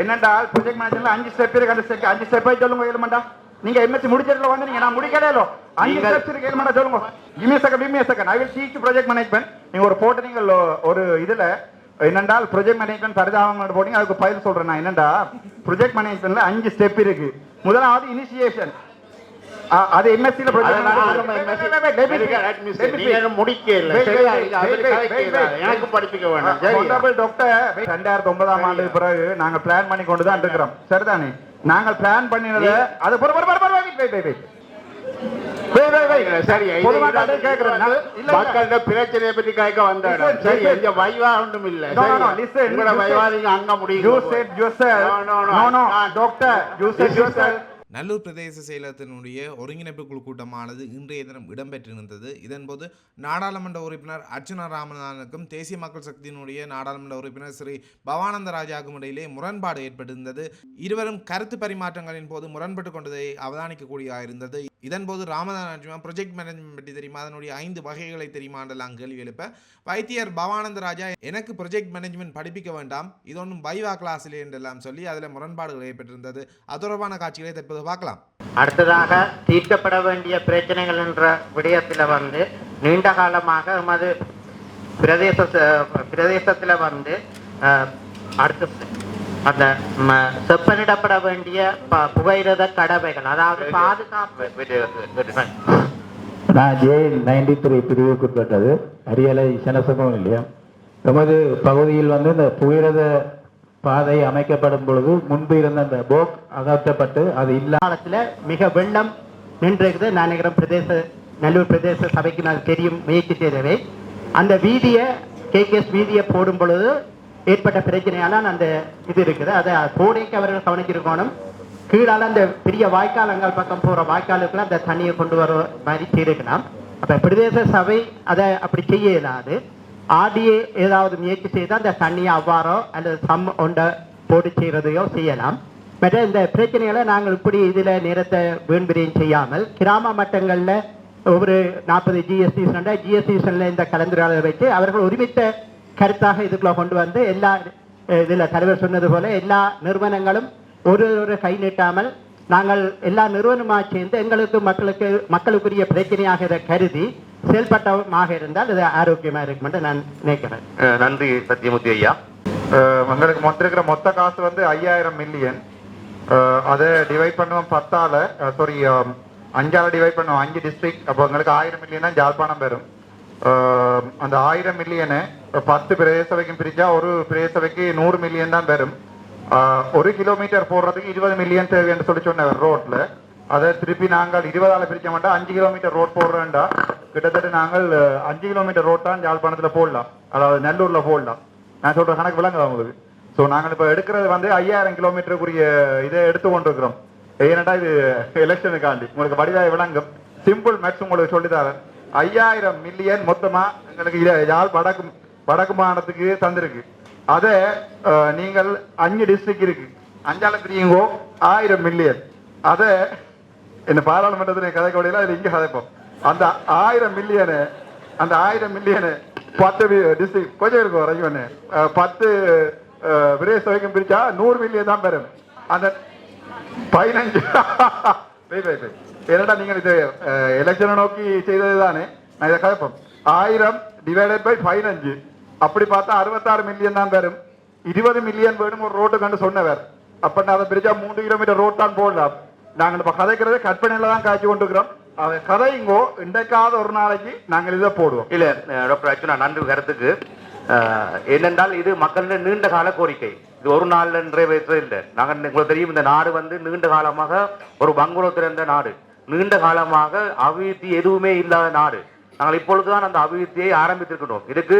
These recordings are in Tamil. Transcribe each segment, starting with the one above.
என்னண்டா ப்ரொஜெக்ட் மேனேஜர்ல அஞ்சு ஸ்டெப் இருக்கு அந்த ஸ்டெப் அஞ்சு ஸ்டெப் சொல்லுங்க ஏழுமண்டா. நீங்க எம்எஸ்சி முடிச்சதுல வந்து நீங்க நான் முடிக்கலையோ அஞ்சு ஸ்டெப்ஸ் இருக்கு ஏழுமண்டா சொல்லுங்க. Gimme second gimme second I will teach project management நீங்க ஒரு போட்டு நீங்கள் ஒரு இதுல என்னென்றால் ப்ரொஜெக்ட் மேனேஜ்மெண்ட் பரிதாபங்கள் போட்டீங்க அதுக்கு பயில் சொல்றேன் நான். என்னடா ப்ரொஜெக்ட் மேனேஜ்மெண்ட்ல அஞ்சு ஸ்டெப் இருக்கு. முதலாவது இனிஷியேஷன் அது கதைக்கல. எனக்கு படிப்பிக்க வேண்டாம் டாக்டர் ரெண்டாயிரத்தி ஒன்பதாம் ஆண்டு பிறகு நாங்க பிளான் பண்ணி கொண்டு தான் இருக்கிறோம் சரிதானே நாங்கள் பிளான் பண்ணினது அது இல்ல. மக்கள்கிட்ட பிரச்சனையை பத்தி கேட்க வந்த சரி. இங்க வைவா ஒன்றும் இல்ல உங்களோட வைவா நீங்க அங்க முடியும் said This is yourself. Nallur பிரதேச செயலகத்தினுடைய ஒருங்கிணைப்பு குழு கூட்டமானது இன்றைய தினம் இடம்பெற்றிருந்தது. இதன்போது நாடாளுமன்ற உறுப்பினர் அர்ச்சுனா ராமநாதனுக்கும் தேசிய மக்கள் சக்தியினுடைய நாடாளுமன்ற உறுப்பினர் ஸ்ரீ பவானந்த ராஜாவுக்கும் இடையிலே முரண்பாடு ஏற்பட்டிருந்தது. இருவரும் கருத்து பரிமாற்றங்களின் போது முரண்பட்டு கொண்டதை அவதானிக்கக்கூடியதாக இருந்தது இதன்போது ராமநாதன் அர்ஜுனா ப்ரொஜெக்ட் மேனேஜ்மெண்ட் பற்றி தெரியுமா? அதனுடைய ஐந்து வகைகளை தெரியுமாண்டெல்லாம் கேள்வி எழுப்ப வைத்தியர் பவானந்த ராஜா எனக்கு ப்ரொஜெக்ட் மேனேஜ்மெண்ட் படிப்பிக்க வேண்டாம். இது ஒன்றும் பைவா கிளாஸில் என்றெல்லாம் சொல்லி அதில் முரண்பாடுகள் ஏற்பட்டிருந்தது. அது தொடர்பான காட்சிகளை தற்போது பார்க்கலாம். அடுத்ததாக தீர்க்கப்பட வேண்டிய பிரச்சனைகள் என்ற விடயத்தில் வந்து நீண்ட காலமாக எமது பிரதேச பிரதேசத்தில் வந்து அஹ், அடுத்து அந்த ம, செப்பனிடப்பட வேண்டிய ப- புகையிரத கடமைகள் அதாவது பாதுகாப்பு. நான் ஜே நைன்டி த்ரீ பிரிவுக்குட்பட்டது அரியலை சனசகம் நிலையம் எமது பகுதியில் வந்து இந்த புகையிரத பாதை அமைக்கப்படும் பொழுது முன்பு இருந்த அந்த போக் அகற்றப்பட்டு அது இல்லா காலத்துல மிக வெள்ளம் நின்றிருக்குது. நான் நினைக்கிறேன் பிரதேச நல்லூர் பிரதேச சபைக்கு நான் தெரியும் முயற்சி செய்தவை. அந்த வீதியை கேகேஎஸ் வீதியை போடும் பொழுது ஏற்பட்ட பிரச்சனையால அந்த இது இருக்குது. அதை கோடைக்கு அவர்கள் கவனிச்சிருக்கணும். கீழால அந்த பெரிய வாய்க்கால் அங்கால் பக்கம் போற வாய்க்காலுக்குள்ள அந்த தண்ணியை கொண்டு வர மாதிரி செய்திருக்கலாம். அப்ப பிரதேச சபை அதை அப்படி செய்ய இயலாது ஆடியே ஏதாவது முயற்சி செய்தால் அந்த தண்ணியை அவ்வாறோ அல்லது சம் ஒன்றை போட்டு செய்யறதையோ செய்யலாம். மற்ற இந்த பிரச்சனைகளை நாங்கள் இப்படி இதுல நேரத்தை வீண்பிரியும் செய்யாமல் கிராம மட்டங்கள்ல ஒவ்வொரு நாற்பது ஜிஎஸ்டி ஜிஎஸ்டி இந்த கலந்துரையாளர் வச்சு அவர்கள் ஒருமித்த கருத்தாக இதுக்குள்ள கொண்டு வந்து எல்லா இதுல தலைவர் சொன்னது போல எல்லா நிறுவனங்களும் ஒரு ஒரு கை நீட்டாமல் நாங்கள் எல்லா நிறுவனமா சேர்ந்து எங்களுக்கு மக்களுக்கு மக்களுக்குரிய பிரச்சனையாக இதை கருதி செயல்பட்டமாக இருந்தால் இது ஆரோக்கியமா இருக்கும் என்று நான் நினைக்கிறேன். நன்றி சத்யமூர்த்தி ஐயா. அஹ், உங்களுக்கு மொத்த இருக்கிற மொத்த காசு வந்து ஐயாயிரம் மில்லியன். அதை டிவைட் பண்ணுவோம் பத்தால சாரி அஞ்சால டிவைட் பண்ணுவோம். அஞ்சு டிஸ்ட்ரிக்ட் அப்போ உங்களுக்கு ஆயிரம் மில்லியன் தான் ஜாழ்ப்பாணம் பெறும். அந்த ஆயிரம் மில்லியனை பத்து பிரதேச சபைக்கும் பிரிச்சா ஒரு பிரதேச சபைக்கு நூறு மில்லியன் தான் வரும் ஒரு கிலோமீட்டர் போடுறதுக்கு இருபது மில்லியன் தேவை என்று சொல்லி சொன்னவர் ரோட்ல அதை திருப்பி நாங்கள் இருபதால பிரிக்க மாட்டோம் அஞ்சு கிலோமீட்டர் ரோட் போடுறேன்டா கிட்டத்தட்ட நாங்கள் அஞ்சு கிலோமீட்டர் ரோட் தான் யாழ்ப்பாணத்துல போடலாம் அதாவது நல்லூர்ல போடலாம் நான் சொல்ற கணக்கு விளங்குதா உங்களுக்கு ஸோ நாங்கள் இப்போ எடுக்கிறது வந்து ஐயாயிரம் கிலோமீட்டருக்குரிய இதை எடுத்து கொண்டிருக்கிறோம் ஏன்னாடா இது எலெக்ஷனுக்காண்டி உங்களுக்கு வடிவாய் விளங்கும் சிம்பிள் மேக்ஸ் உங்களுக்கு சொல்லித்தரேன் ஐயாயிரம் மில்லியன் மொத்தமாக எங்களுக்கு யாழ் வடக்கு வடக்கு மாநிலத்துக்கு தந்திருக்கு. அதை நீங்கள் அஞ்சு டிஸ்ட்ரிக்ட் இருக்கு. அஞ்சால பிரியுங்கோ ஆயிரம் மில்லியன் அதை என்ன பாராளுமன்றத்தில் கதைக்க முடியல அதில் இங்கே கதைப்போம். அந்த ஆயிரம் மில்லியனு அந்த ஆயிரம் மில்லியனு பத்து டிஸ்ட்ரிக்ட் கொஞ்சம் இருக்கும் ரஜிவன் பத்து பிரதேச வரைக்கும் பிரிச்சா நூறு மில்லியன் தான் பெறும். அந்த பதினஞ்சு என்னடா நீங்கள் இது எலெக்ஷனை நோக்கி செய்தது தானே நான் இதை கதைப்போம். ஆயிரம் டிவைடட் பை பதினஞ்சு. அப்படி பார்த்தா அறுபத்தாறு மில்லியன் தான் வரும். இருபது மில்லியன் வேணும் ஒரு ரோட்டு கண்டு சொன்னவர். அப்ப அதை பிரிச்சா மூன்று கிலோமீட்டர் ரோட் தான் போடலாம். நாங்கள் இப்போ கதைக்கிறது கற்பனையில தான் காய்ச்சி கொண்டிருக்கிறோம். அதை கதைங்கோ இன்றைக்காவது ஒரு நாளைக்கு நாங்கள் இதை போடுவோம். இல்ல டாக்டர் அர்ச்சுனா நன்றி கருத்துக்கு ஏனென்றால் இது மக்களின் நீண்ட கால கோரிக்கை. இது ஒரு நாள் என்றே வயசு இல்லை. நாங்கள் உங்களுக்கு தெரியும் இந்த நாடு வந்து நீண்ட காலமாக ஒரு பங்குலத்தில் இருந்த நாடு. நீண்ட காலமாக அபிவிருத்தி எதுவுமே இல்லாத நாடு. நாங்கள் இப்பொழுதுதான் அந்த அபிவிருத்தியை ஆரம்பித்திருக்கிறோம் இதுக்கு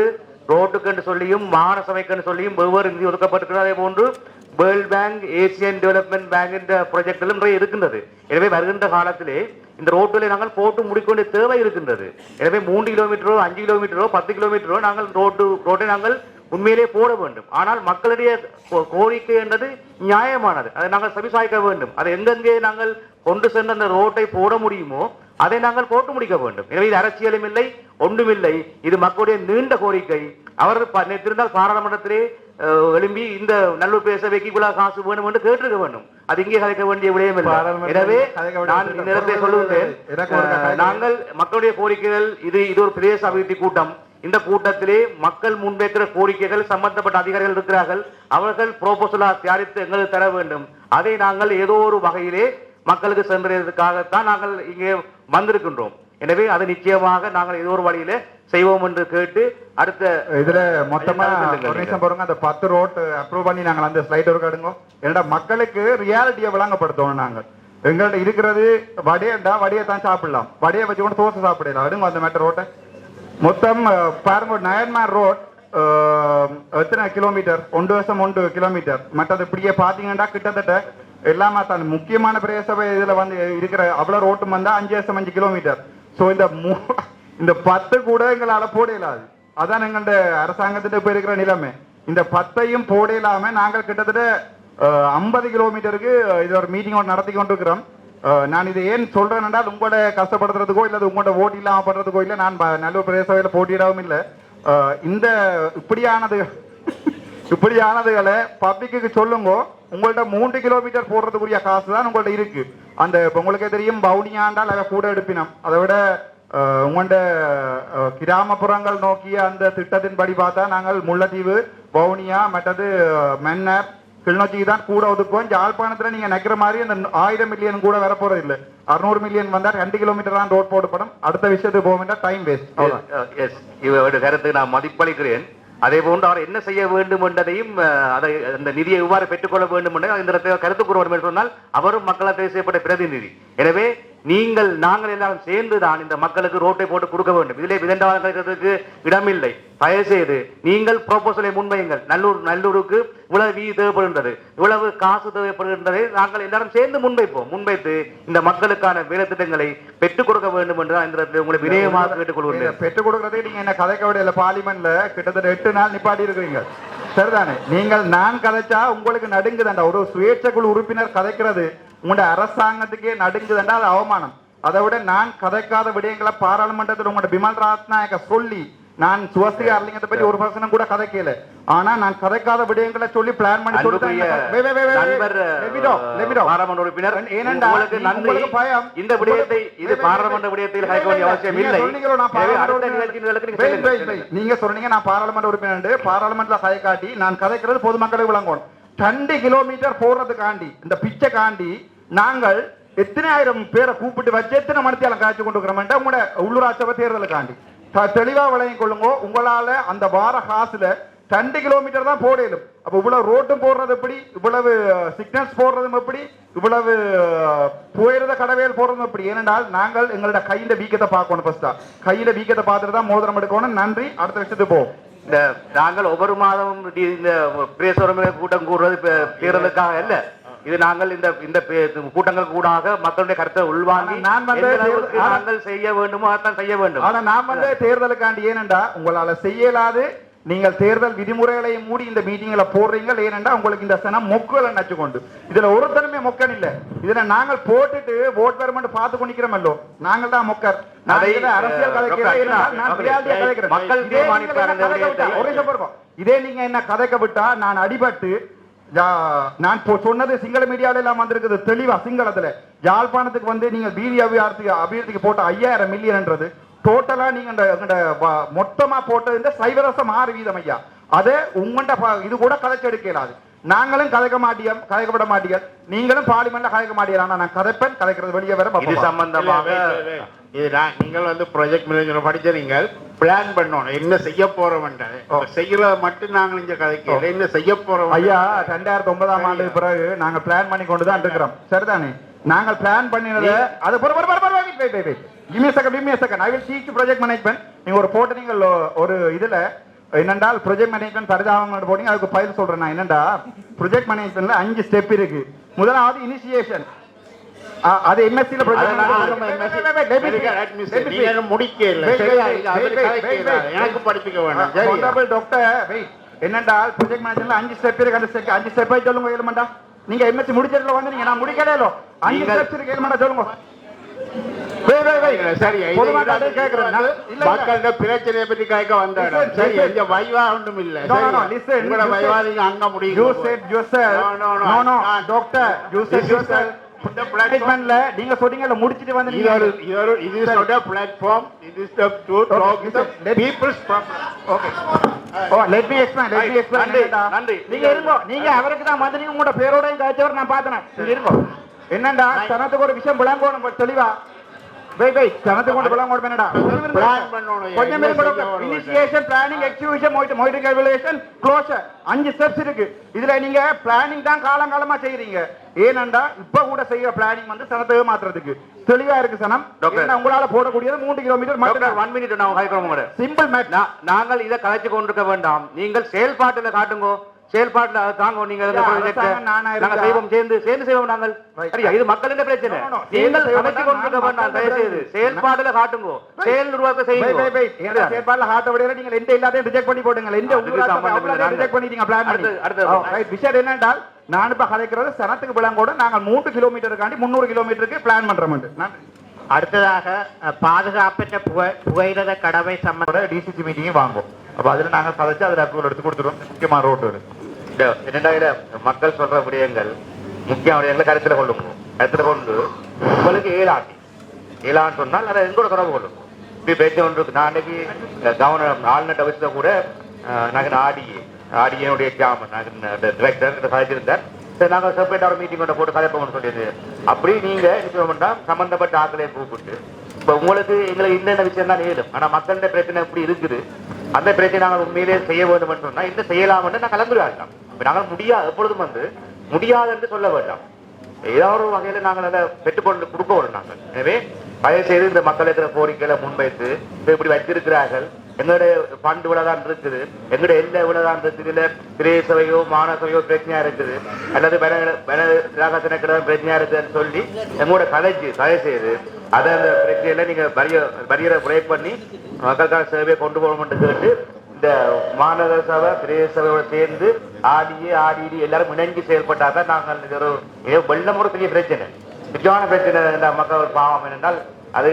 ரோட்டுக்குன்னு சொல்லியும் மாகாண சபைக்குன்னு சொல்லியும் வெவ்வேறு நிதி ஒதுக்கப்பட்டிருக்கிறது. அதே போன்று world bank Asian development bank என்ற ப்ராஜெக்டிலும் நிறைய இருக்கின்றது. எனவே வருகின்ற காலத்திலே இந்த ரோட்டுகளை நாங்கள் போட்டு முடிக்க வேண்டிய தேவை இருக்கின்றது. எனவே மூன்று கிலோமீட்டரோ அஞ்சு கிலோமீட்டரோ பத்து கிலோமீட்டரோ நாங்கள் ரோட்டு ரோட்டை நாங்கள் உண்மையிலே போட வேண்டும். ஆனால் மக்களுடைய கோ- கோரிக்கை என்றது நியாயமானது. அதை நாங்கள் செவிசாய்க்க வேண்டும். அதை எங்கெங்கே நாங்கள் கொண்டு சென்று அந்த ரோட்டை போட முடியுமோ அதை நாங்கள் போட்டு முடிக்க வேண்டும். எனவே இது அரசியலும் இல்லை ஒன்றுமில்லை. இது மக்களுடைய நீண்ட கோரிக்கை. அவர் நேற்றிருந்தால் பாராளுமன்றத்திலே எழும்பி இந்த நல்லூர் பேசவைக்கு இவ்வளவு காசு வேணும் என்று கேட்டிருக்க வேண்டும். அது இங்கே கலைக்க வேண்டிய விடயம் எனவே நான் நேரத்தை சொல்லுகிறேன் நாங்கள் மக்களுடைய கோரிக்கைகள் இது இது ஒரு பிரதேச அபிவிருத்தி கூட்டம். இந்த கூட்டத்திலே மக்கள் முன்வைக்கிற கோரிக்கைகள் சம்பந்தப்பட்ட அதிகாரிகள் இருக்கிறார்கள். அவர்கள் ப்ரோபோசலா தயாரித்து எங்களுக்கு தர வேண்டும். அதை நாங்கள் ஏதோ ஒரு வகையிலே மக்களுக்கு சென்றதற்காகத்தான் நாங்கள் இங்கே வந்திருக்கின்றோம். எனவே அது நிச்சயமாக நாங்கள் ஏதோ ஒரு வழியிலே செய்வோம் என்று கேட்டு அடுத்த இதுல மொத்தமா பாருங்க அந்த பத்து ரோட் அப்ரூவ் பண்ணி நாங்கள் அந்த ஸ்லைட் ஒரு கடுங்க ஏன்னா மக்களுக்கு ரியாலிட்டியை விளங்கப்படுத்தணும் நாங்கள். எங்கள்ட்ட இருக்கிறது வடையண்டா வடையை தான் சாப்பிடலாம். வடையை வச்சு கூட தோசை சாப்பிடலாம். அடுங்க அந்த மேட்டர் ரோட்டை. மொத்தம் பாருங்க நயன்மார் ரோட் எத்தனை கிலோமீட்டர் ஒன்று வருஷம் ஒன்று கிலோமீட்டர் மற்றது இப்படியே பாத்தீங்கன்னா கிட்டத்தட்ட எல்லாமே தான். முக்கியமான பிரதேச இதுல வந்து இருக்கிற அவ்வளவு ரோட்டும் வந்தா அஞ்சு வருஷம் அஞ்சு கிலோமீட்டர் ஸோ இந்த மூ- இந்த பத்து கூட எங்களால் போட இயலாது அதான் எங்கள்ட அரசாங்கத்திட்ட இப்போ இருக்கிற நிலைமை. இந்த பத்தையும் போட இல்லாம நாங்கள் கிட்டத்தட்ட ஐம்பது கிலோமீட்டருக்கு இது ஒரு மீட்டிங் ஒன்று நடத்தி கொண்டிருக்கிறோம். நான் இதை ஏன் சொல்றேன் என்றால் உங்களோட கஷ்டப்படுத்துறதுக்கோ இல்லை உங்களோட ஓட்டு இல்லாம பண்றதுக்கோ இல்லை நான் நல்ல நல்லூர் பிரதேச போட்டியிடவும் இல்லை. இந்த இப்படியானது இப்படியானதுகளை பப்ளிக்கு சொல்லுங்க. உங்கள்ட்ட மூன்று கிலோமீட்டர் போடுறதுக்குரிய காசு தான் உங்கள்ட்ட இருக்கு. அந்த இப்போ உங்களுக்கே தெரியும் பவுனியாண்டால் அதை கூட எடுப்பினோம். அதை விட உங்கள்ட கிராமப்புறங்கள் நோக்கிய அந்த திட்டத்தின்படி பார்த்தா நாங்கள் முல்லைத்தீவு வவுனியா மற்றது மென்னர் கிளிநொச்சிக்கு தான் கூட ஒதுக்குவோம். யாழ்ப்பாணத்தில் நீங்கள் நினைக்கிற மாதிரி அந்த ஆயிரம் மில்லியன் கூட வர போகிறது இல்லை அறுநூறு மில்லியன் வந்தால் ரெண்டு கிலோமீட்டர் தான் ரோட் போடப்படும். அடுத்த விஷயத்துக்கு போக வேண்டாம் டைம் வேஸ்ட் எஸ் இவருடைய கருத்துக்கு நான் மதிப்பளிக்கிறேன். அதே போன்று அவர் என்ன செய்ய வேண்டும் என்றதையும் அதை அந்த நிதியை எவ்வாறு பெற்றுக்கொள்ள வேண்டும் என்ற இந்த கருத்து கூறுவோம் என்று சொன்னால் அவரும் மக்களால் தேசியப்பட்ட பிரதிநிதி. எனவே நீங்கள் நாங்கள் எல்லாரும் சேர்ந்து தான் இந்த மக்களுக்கு ரோட்டை போட்டு கொடுக்க வேண்டும். இதிலே விதண்டாவாதம் கிடைக்கிறதுக்கு இடமில்லை. தயவு செய்து நீங்கள் ப்ரோபோசலை முன்வையுங்கள். நல்லூர் நல்லூருக்கு இவ்வளவு வீதி தேவைப்படுகின்றது இவ்வளவு காசு தேவைப்படுகின்றதை நாங்கள் எல்லாரும் சேர்ந்து முன்வைப்போம். முன்வைத்து இந்த மக்களுக்கான வேலை திட்டங்களை பெற்றுக் கொடுக்க வேண்டும் என்று தான் இந்த உங்களை வினயமாக கேட்டுக்கொள்கிறேன் பெற்றுக் கொடுக்கறதே நீங்க என்ன கதைக்க விடையில பார்லிமெண்ட்ல கிட்டத்தட்ட எட்டு நாள் நிப்பாட்டி இருக்கிறீங்க. சரிதானே? நீங்கள் நான் கதைச்சா உங்களுக்கு நடுங்குதண்டா? ஒரு சுயேட்சை குழு உறுப்பினர் கதைக்கிறது. உங்களோட அரசாங்கத்துக்கே நடுங்குதண்டா அது அவமானம். அதை விட நான் கதைக்காத விடயங்களை பாராளுமன்றத்தில் உங்களோட பிமல் ராத்நாயக்க சொல்லி நான் சுவஸ்திக அரலிங்கத்தை பற்றி ஒரு பர்சனும் கூட கதைக்கல. ஆனா நான் கதைக்காத விடயங்களை சொல்லி பிளான் பண்ணி. பாராளுமன்ற உறுப்பினர் ஏனென்றால் நன்றி. பயம். இந்த விடயத்தை இது பாராளுமன்ற. விடயத்தில் wait, கலைக்க வேண்டிய wait, அவசியம் நீங்க இல்லை. சொன்னீங்களோ, நான் பாராளுமன்ற உறுப்பினர். நீங்க நான் பாராளுமன்ற உறுப்பினர் கதை காட்டி நான் கதைக்கிறது பொதுமக்களுக்கு விளங்கணும். ரெண்டு கிலோமீட்டர் போறதுக்காண்டி இந்த பிச்சை காண்டி நாங்கள் எத்தனை ஆயிரம் பேரை கூப்பிட்டு வச்சு எத்தனை மனத்தியாலம் காய்ச்சி கொண்டு இருக்கிறோம் உங்களோட உள்ளூராட்சி தேர்தலுக்காண்டி. த- தெளிவா விளங்கிக் கொள்ளுங்க உங்களால அந்த வார காசுல ரெண்டு கிலோமீட்டர் தான் போடலும். அப்போ இவ்வளவு ரோட்டும் போடுறது எப்படி? இவ்வளவு சிக்னல்ஸ் போடுறதும் எப்படி? இவ்வளவு அஹ், கடவையில் போடுறதும் எப்படி? ஏனென்றால் நாங்கள் எங்களோட கையில வீக்கத்தை பார்க்கணும் ஃபர்ஸ்டா கையில வீக்கத்தை பார்த்துட்டு தான் மோதிரம் எடுக்கணும். நன்றி. அடுத்த விஷயத்துக்கு போவோம் இந்த நாங்கள் ஒவ்வொரு மாதமும் இந்த பிரேச கூட்டம் கூடுறது பே- தேர்தலுக்காக இது நாங்கள் இந்த இந்த கூட்டங்கள் கூடாக மக்களுடைய கருத்தை உள்வாங்கி நான் வந்து நாங்கள் செய்ய வேண்டுமோ அதான் செய்ய வேண்டும். ஆனா நான் வந்து தேர்தலுக்காண்டி ஏனென்றா உங்களால செய்யலாது. நீங்கள் தேர்தல் விதிமுறைகளை மூடி இந்த மீட்டிங்ல போடுறீங்க ஏனென்றா உங்களுக்கு இந்த சனம் மொக்குகளை நச்சு கொண்டு. இதுல ஒருத்தருமே மொக்கன் இல்ல. இதுல நாங்கள் போட்டுட்டு ஓட் வருமெண்ட் பார்த்து கொண்டிக்கிறோமல்லோ நாங்கள் தான் மொக்கர். அரசியல் கதைக்கிறேன். இதே நீங்க என்ன கதைக்க விட்டா நான் அடிபட்டு நான் இப்போ சொன்னது சிங்கள மீடியால எல்லாம் வந்திருக்குது. தெளிவா சிங்களத்துல. யாழ்ப்பாணத்துக்கு வந்து நீங்க வீதி அபிவிருத்திக்கு அபிவிருத்திக்கு போட்ட ஐயாயிரம் மில்லியன்ன்றது டோட்டலா நீங்க மொத்தமா போட்டது இந்த சைவரசம் ஆறு வீதம் ஐயா. அது உங்கள்ட ப- இது கூட கதைச்சு எடுக்கலாது நாங்களும் கதைக்க மாட்டியோம் கதைக்கப்பட மாட்டீங்க நீங்களும் பார்லிமெண்ட்ல கதைக்க மாட்டீங்க ஆனா நான் கதைப்பேன் கதைக்கிறது வெளியே வர இது. சம்பந்தமாக இது நான் நீங்கள் வந்து ப்ராஜெக்ட் மேனேஜர் படிச்ச நீங்கள் பிளான் பண்ணணும். என்ன செய்ய போறோம் செய்யறத மட்டும் நாங்கள் இங்க கதைக்கல என்ன செய்ய போறோம் ஐயா ரெண்டாயிரத்தி ஒன்பதாம் ஆண்டு பிறகு நாங்க பிளான் பண்ணி கொண்டு தான் இருக்கிறோம். சரிதானே? நாங்கள் பிளான் பண்ணினது அது ப்ராஜெக்ட் மேனேஜ்மெண்ட் நீங்க ஒரு போட்டு நீங்கள் ஒரு இதுல என்னென்றால் ப்ரொஜெக்ட் மேனேஜ்மெண்ட் பரிதாபங்கள் போட்டீங்க. அதுக்கு பயிர் சொல்றேன் நான். என்னடா ப்ரொஜெக்ட் மேனேஜ்மெண்ட்ல அஞ்சு ஸ்டெப் இருக்கு. முதலாவது இனிஷியேஷன் அது இல்ல. எனக்கு படிப்பிக்க வேண்டாம் டாக்டர் என்னென்றால் ப்ரொஜெக்ட் மேனேஜர்ல அஞ்சு ஸ்டெப் இருக்கு. அந்த ஸ்டெப் அஞ்சு ஸ்டெப் சொல்லுங்க ஏழுமண்டா நீங்க எம்எஸ்சி முடிச்சதுல வந்து நீங்க நான் முடிக்கல அஞ்சு ஸ்டெப்ஸ் இருக்கு ஏழுமண்டா சொல்லுங்க. பிரச்சனையை பற்றி கேட்க வந்த இடம். Listen, சரி. இங்க வைவா ஒன்றும் இல்ல. உங்களோட வைவா நீங்க அங்க முடியும் You நீங்க சொன்னீங்கல்ல முடிச்சிட்டு வந்து இது இது is okay oh let me explain let me நன்றி, எக்ஸ்பிளைன் நன்றி. நீங்க இருங்கோ. நீங்க அவருக்கு தான் நீங்க உங்களோட பேரோடையும் காய்ச்சவர் நான் பார்த்தேன் இருங்கோ. என்னண்டா? சனத்துக்கு ஒரு விஷயம் விளங்கணும் தெளிவா. வை வை சனத்துக்கு கொண்டு விளங்கணும் என்னடா Plan. பண்ணணும். கொஞ்சம் என்ன இருங்க செய்ய வேணும்? Initiation planning execution monitor monitor calculation closure அஞ்சு ஸ்டெப்ஸ் இருக்கு இதுல நீங்க பிளானிங் தான் காலங்காலமா செய்யறீங்க ஏனண்டா இப்ப கூட செய்யற பிளானிங் வந்து சனத்தை மாத்துறதுக்கு தெளிவா இருக்கு சனம் டாக்டர். உங்களால போடக்கூடியது மூன்று கிலோமீட்டர் மட்டும் ஒன் மினிட் நான் சிம்பிள் மேட் நாங்கள் இதை கலைச்சு கொண்டிருக்க வேண்டாம் நீங்கள் செயல்பாட்டுல காட்டுங்கோ செயல்பாட்டுல அதை தாங்க நீங்க இந்த ஐயா, project அ அரசாங்கம் நானா நாங்க இருக்கா? செய்வோம் சேர்ந்து சேர்ந்து செய்வோம் நாங்கள் இது மக்களின் பிரச்சனை. நீங்கள் கொண்டிருக்க நான். செயல்பாடுல காட்டுங்கோ செயல் பை. செய்யுங்க எந்த செயற்பாடுல heart அ விடையில நீங்க எந்த எல்லாத்தையும் reject பண்ணி போடுங்க. எந்த reject பண்ணிட்டீங்க பண்ணி. அடுத்து- right. விஷயம் என்னென்றால், நான் இப்ப கலைக்கிறது சனத்துக்கு விளங்கோட நாங்கள் மூன்று கிலோமீட்டருக்காண்டி முந்நூறு கிலோமீட்டருக்கு பிளான் பண்றோம் அடுத்ததாக பாதுகாப்பற்ற புகை புகையிரத கடமை சம்பந்த டிசிசி மீட்டிங் வாங்குவோம் அப்ப அதுல நாங்க கதைச்சு அதுல அப்ரூவல் எடுத்து கொடுத்துருவோம் முக்கியமா ரோடு இந்த என்னடா மக்கள் சொல்ற விடயங்கள் முக்கிய விடயங்களை கருத்துல கொள்ளுங்க கருத்துல கொண்டு உங்களுக்கு ஏழாட்டி. ஏழான்னு சொன்னால் அதை எங்கூட தொடர்பு கொள்ளுங்க. இப்படி பேச்சு ஒன்று இருக்கு. நான் அன்னைக்கு கவர்னர் ஆளுநர் அவசியத்தை கூட அஹ், நாங்கள் ஆடியே ஆடியனுடைய ஜாமன் நாங்கள் டிரெக்டர் சாதிச்சிருந்தார் சரி நாங்கள் செப்பரேட் ஒரு மீட்டிங் ஒன்று போட்டு கலைப்போம்னு சொல்லியது அப்படி நீங்கள் என்ன பண்ணால் சம்மந்தப்பட்ட ஆட்களை கூப்பிட்டு இப்போ உங்களுக்கு எங்களுக்கு என்னென்ன விஷயம் தான் ஏதும் ஆனால் மக்கள்கிட்ட பிரச்சனை எப்படி இருக்குது. அந்த பிரச்சனை நாங்கள் உண்மையிலே செய்ய வேண்டும் என்று என்ன செய்யலாம்னு நான் கலந்துருவாங்க நாங்கள் முடியாது எப்பொழுதும் வந்து முடியாது என்று சொல்ல வேண்டாம். ஏதாவது ஒரு வகையில் நாங்கள் அதை பெற்றுக்கொண்டு கொடுக்க வரும் நாங்கள். எனவே தயவு செய்து இந்த மக்கள் இருக்கிற கோரிக்கைகளை முன்வைத்து இதை இப்படி வைத்திருக்கிறார்கள். எங்களுடைய ஃபண்ட் இவ்வளவுதான் இருக்குது. எங்களுடைய எல்லை இவ்வளவுதான் இருக்குது. இல்ல திரை சபையோ மாணவ சபையோ பிரச்சனையா இருக்குது. அல்லது தினக்கிடம் பிரச்சனையா இருக்குதுன்னு சொல்லி எங்களோட கதைச்சு தயவு செய்து அதை அந்த பிரச்சனையில நீங்க வரிய வரியரை பிரேக் பண்ணி மக்களுக்கான சேவையை கொண்டு போகணும்னு கேட்டு இந்த மாநகர சபை பிரதேச சபையோட சேர்ந்து ஆடியே ஆடிடி எல்லாரும் இணைஞ்சு செயல்பட்டாதான் நாங்கள் இது ஒரு ஏதோ வெள்ளம் ஒரு பெரிய பிரச்சனை. முக்கியமான பிரச்சனை இந்த மக்கள் ஒரு பாவம் என்னென்றால் அது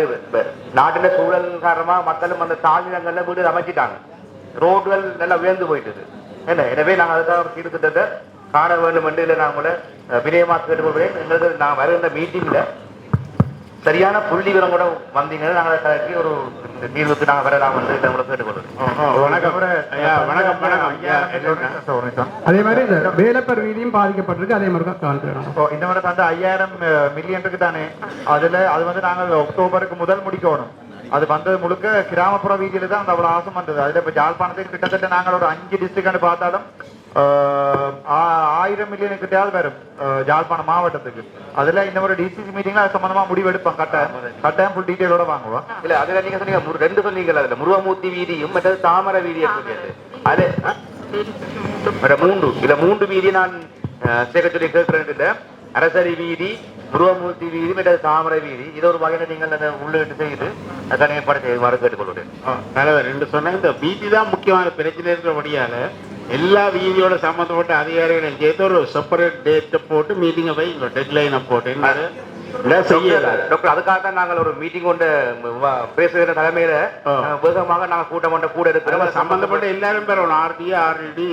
நாட்டில சூழல் காரணமாக மக்களும் அந்த தாழ்நிலங்கள்ல வீடு அமைச்சிட்டாங்க. ரோடுகள் நல்லா உயர்ந்து போயிட்டுது. என்ன? எனவே நாங்கள் அதுக்காக சீர்திட்டத்தை காண வேண்டும் என்று இல்லை நான் கூட வினயமாக கேட்டுக்கொள்கிறேன். எங்களுக்கு நான் வருகின்ற மீட்டிங்ல சரியான புள்ளி விவரம் கூட வந்தீங்கன்னா நாங்கள் ஒரு தீர்வுக்கு நாங்கள் வரலாம் என்று இதை உங்களை கேட்டுக்கொள்கிறோம். வணக்கம். வணக்கம் வணக்கம். ஐயா அதே மாதிரி இந்த வேலைப்பர் வீதியும் பாதிக்கப்பட்டிருக்கு அதே மாதிரி தான் காண்கிறோம் இந்த முறை வந்து ஐயாயிரம் மில்லியன் இருக்கு தானே? அதுல அது வந்து நாங்கள் அக்டோபருக்கு முதல் முடிக்கணும். அது வந்தது முழுக்க கிராமப்புற வீதியில தான் அந்த அவ்வளவு ஆசம் வந்தது. அதுல இப்ப ஜாழ்ப்பாணத்துக்கு கிட்டத்தட்ட நாங்கள் ஒரு அஞ்சு டிஸ்ட்ரிக்ட் பார்த்தாலும் ஆயிரம் மில்லியன் கிட்டயாவது வரும் ஆஹ், ஜாழ்ப்பாணம் மாவட்டத்துக்கு அதுல இந்த ஒரு டிசிசி மீட்டிங்ல அது சம்பந்தமா முடிவு கட்டாயம் கட்டாயம் ஃபுல் டீட்டெயிலோட வாங்குவோம் இல்ல அதுல நீங்க சொன்னீங்க ரெண்டு சொன்னீங்கல்ல அதுல முருகமூர்த்தி வீதியும் மற்றது தாமரை சொல்லியது அது மூன்று இல்ல மூன்று வீதி நான் சேர்க்க சொல்லி கேட்கிறேன் இல்ல அரசரி வீதி முருகமூர்த்தி வீதி மற்றது தாமரை வீதி இது ஒரு வகையில நீங்கள் அதை உள்ளிட்டு செய்து அதை ஏற்பாடு செய்யுமாறு கேட்டுக்கொள்கிறேன் நல்லது ரெண்டு சொன்ன இந்த வீதி தான் முக்கியமான பிரச்சனை இருக்கிறபடியால எல்லா வீதியோட சம்பந்தப்பட்ட அதிகாரிகளும் சேர்த்து ஒரு செப்பரேட் டேட்டை போட்டு மீட்டிங்கை போய் டெட்லைனை போட்டு டாக்டர் அதுக்காக தான் நாங்கள் ஒரு மீட்டிங் கொண்டு வ- பேசுகிற தலைமையில வேகமாக நாங்கள் கூட்டம் கொண்ட கூட இருக்கிறோம் அதில் சம்பந்தப்பட்ட எல்லாரும் பெறணும் ஆர்டி ஆர்டி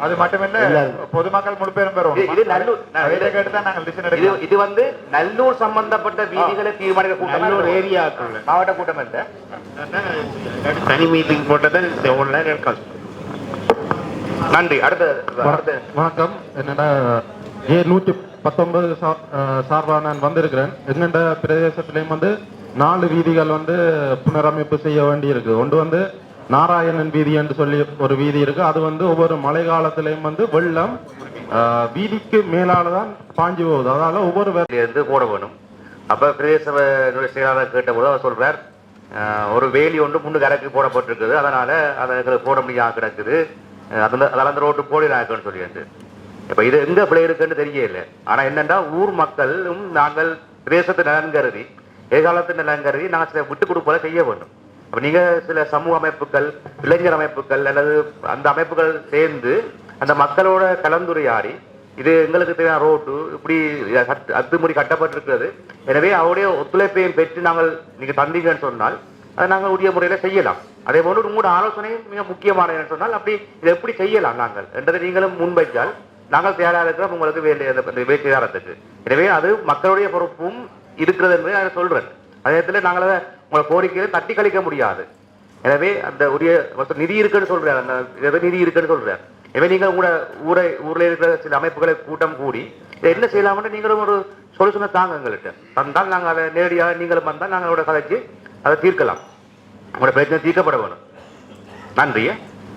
அது மட்டுமில்ல பொதுமக்கள் முழு பேரும் இது- இது பெறுவோம் நல்லூர். இதை கேட்டு தான் நாங்கள் டிசிஷன் இது எடுக்கிறோம். இது வந்து நல்லூர் சம்பந்தப்பட்ட வீதிகளை தீர்மானிக்க கூட்டம் நல்லூர் ஏரியாக்குள்ள. மாவட்ட கூட்டம் இல்ல தனி மீட்டிங் போட்டதான் இந்த ஒன்லைன் இருக்காது நன்றி. அடுத்த வணக்கம். என்னடா ஏ நூற்றி பத்தொன்பது சா- அஹ் சார்பா நான் வந்திருக்கிறேன். எங்கண்ட பிரதேசத்திலையும் வந்து நாலு வீதிகள் வந்து புனரமைப்பு செய்ய வேண்டி இருக்கு ஒன்று வந்து நாராயணன் வீதி என்று சொல்லி ஒரு வீதி இருக்கு. அது வந்து ஒவ்வொரு மழை காலத்திலையும் வந்து வெள்ளம் வீதிக்கு மேலால தான் பாஞ்சு போகுது. அதனால ஒவ்வொரு வே- இருந்து போட வேணும். அப்ப பிரதேச செயலாளர் கேட்டபோது அவர் சொல்றார் அஹ், ஒரு வேலி ஒன்று முன்னு கரைக்கு போடப்பட்டிருக்குது. அதனால அதை போட முடியாம கிடக்குது. அதுல அதில் அந்த ரோட்டு போடினாக்குன்னு சொல்லிட்டு இப்போ இது எங்கே பிள்ளை இருக்குன்னு தெரியல ஆனால் என்னென்னா ஊர் மக்களும் நாங்கள் தேசத்து நலன் கருதி எதிர்காலத்து நலன் கருதி நாங்கள் சில விட்டு கொடுப்பதை செய்ய வேண்டும். அப்போ நீங்கள் சில சமூக அமைப்புகள் இளைஞர் அமைப்புகள் அல்லது அந்த அமைப்புகள் சேர்ந்து அந்த மக்களோட கலந்துரையாடி இது எங்களுக்கு தேவையான ரோட்டு இப்படி அத்துமுறை கட்டப்பட்டிருக்கிறது. எனவே அவருடைய ஒத்துழைப்பையும் பெற்று நாங்கள் நீங்கள் தந்தீங்கன்னு சொன்னால் அதை நாங்கள் உரிய முறையில் செய்யலாம். அதே போன்று உங்களோட ஆலோசனையும் மிக முக்கியமானது சொன்னால் அப்படி இதை எப்படி செய்யலாம் நாங்கள்? என்றதை நீங்களும் முன்வைத்தால் நாங்கள் தயாராக இருக்கிறோம் உங்களுக்கு வேண்டிய அந்த எனவே அது மக்களுடைய பொறுப்பும் இருக்கிறது என்பதை நான் சொல்றேன். அதே நேரத்தில் நாங்கள் அதை உங்களை கோரிக்கையை தட்டி கழிக்க முடியாது. எனவே அந்த உரிய மொத்த நிதி இருக்குன்னு சொல்றாரு. அந்த நிதி இருக்குன்னு சொல்றாரு. எனவே நீங்கள் உங்களோட ஊரை ஊரில் இருக்கிற சில அமைப்புகளை கூட்டம் கூடி இதை என்ன செய்யலாம்னு நீங்களும் ஒரு சொல்யூஷனை தாங்க எங்கள்கிட்ட தந்தால் நாங்கள் அதை நேரடியாக நீங்களும் வந்தால் நாங்கள் அதோட கதைச்சு அதை தீர்க்கலாம். உங்களோட பிரச்சனை தீர்க்கப்பட வேணும். நன்றியா.